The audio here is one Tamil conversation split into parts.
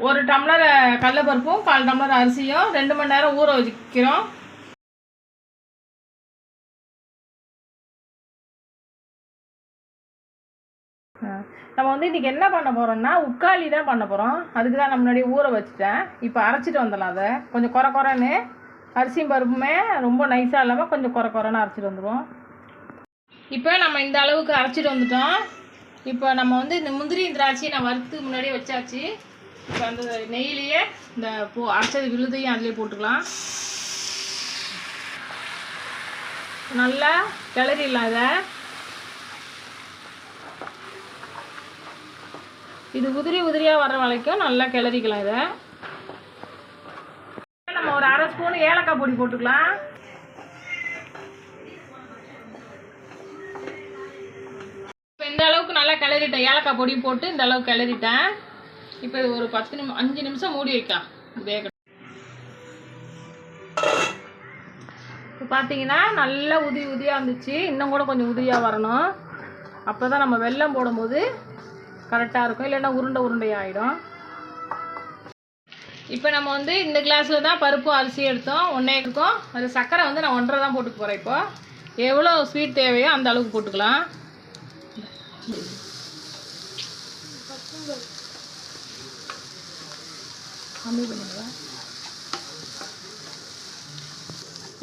ஒரு டம்ளர் கடலப்பருப்பும் கால் டம்ளர் அரிசியும் ரெண்டு மணி நேரம் ஊற வச்சுக்கிறோம். ஆ, நம்ம வந்து இன்றைக்கி என்ன பண்ண போகிறோம்னா உக்காளி தான் பண்ண போகிறோம் அதுக்கு தான் நான் முன்னாடியே ஊற வச்சுட்டேன். இப்போ அரைச்சிட்டு வந்துடலாம் அதை. கொஞ்சம் குறை குறைன்னு அரிசியும் பருப்புமே ரொம்ப நைஸாக இல்லாமல் கொஞ்சம் குறை குறைன்னு அரைச்சிட்டு வந்துடுவோம் இப்போ நம்ம இந்த அளவுக்கு அரைச்சிட்டு வந்துட்டோம். இப்போ நம்ம வந்து இந்த முந்திரி திராட்சையை நான் வறுத்து முன்னாடியே வச்சாச்சு. இப்போ அந்த நெய்லேயே இந்த போ அரைச்சது விழுதையும் அதிலே போட்டுக்கலாம். நல்லா கிளறிடலாம் இல்லாத இது உதிரி உதிரியாக வர்ற வரைக்கும் நல்லா கிளறிக்கலாம் இதை. நம்ம ஒரு அரை ஸ்பூன் ஏலக்காய் பொடி போட்டுக்கலாம். இப்போ இந்த அளவுக்கு நல்லா கிளறிட்டேன். ஏலக்காய் பொடி போட்டு இந்த அளவுக்கு கிளறிட்டேன். இப்போ இது ஒரு பத்து நிமிஷம் அஞ்சு நிமிஷம் மூடி வைக்கலாம். வேக இப்போ பார்த்தீங்கன்னா நல்லா உதிரி உதிரியாக இருந்துச்சு. இன்னும் கூட கொஞ்சம் உதிரியாக வரணும். அப்போ தான் நம்ம வெல்லம் போடும்போது கரெக்டாக இருக்கும். இல்லைன்னா உருண்டை உருண்டை ஆகிடும் இப்போ நம்ம வந்து இந்த கிளாஸில் தான் பருப்பு அரிசி எடுத்தோம். ஒன்றே இருக்கும் அது சர்க்கரை வந்து நான் ஒன்றரை தான் போட்டுக்க போகிறேன் இப்போ. எவ்வளோ ஸ்வீட் தேவையோ அந்த அளவுக்கு போட்டுக்கலாம். கம்மி பண்ணுங்களா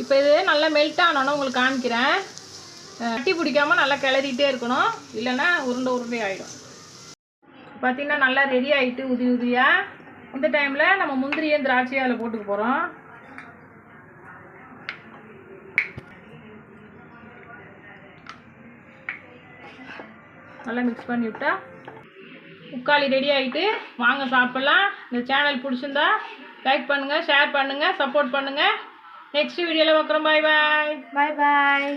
இப்போ இது நல்லா மெல்ட் ஆனோன்னு உங்களுக்கு காமிக்கிறேன். கட்டி பிடிக்காம நல்லா கிளறிட்டே இருக்கணும். இல்லைன்னா உருண்டை உருண்டை ஆகிடும் பார்த்தீங்கன்னா நல்லா ரெடி ஆகிட்டு உதி உதியாக இந்த டைமில் நம்ம முந்திரியும் திராட்சையும் அதில் போட்டுக்க போகிறோம் நல்லா மிக்ஸ் பண்ணி விட்டா முக்காளி ரெடி ஆகிட்டு வாங்க சாப்பிட்லாம். இந்த சேனல் பிடிச்சிருந்தா லைக் பண்ணுங்கள் ஷேர் பண்ணுங்கள் சப்போர்ட் பண்ணுங்கள் நெக்ஸ்ட் வீடியோவில் பார்க்குறோம். பாய் பாய் பாய் பாய்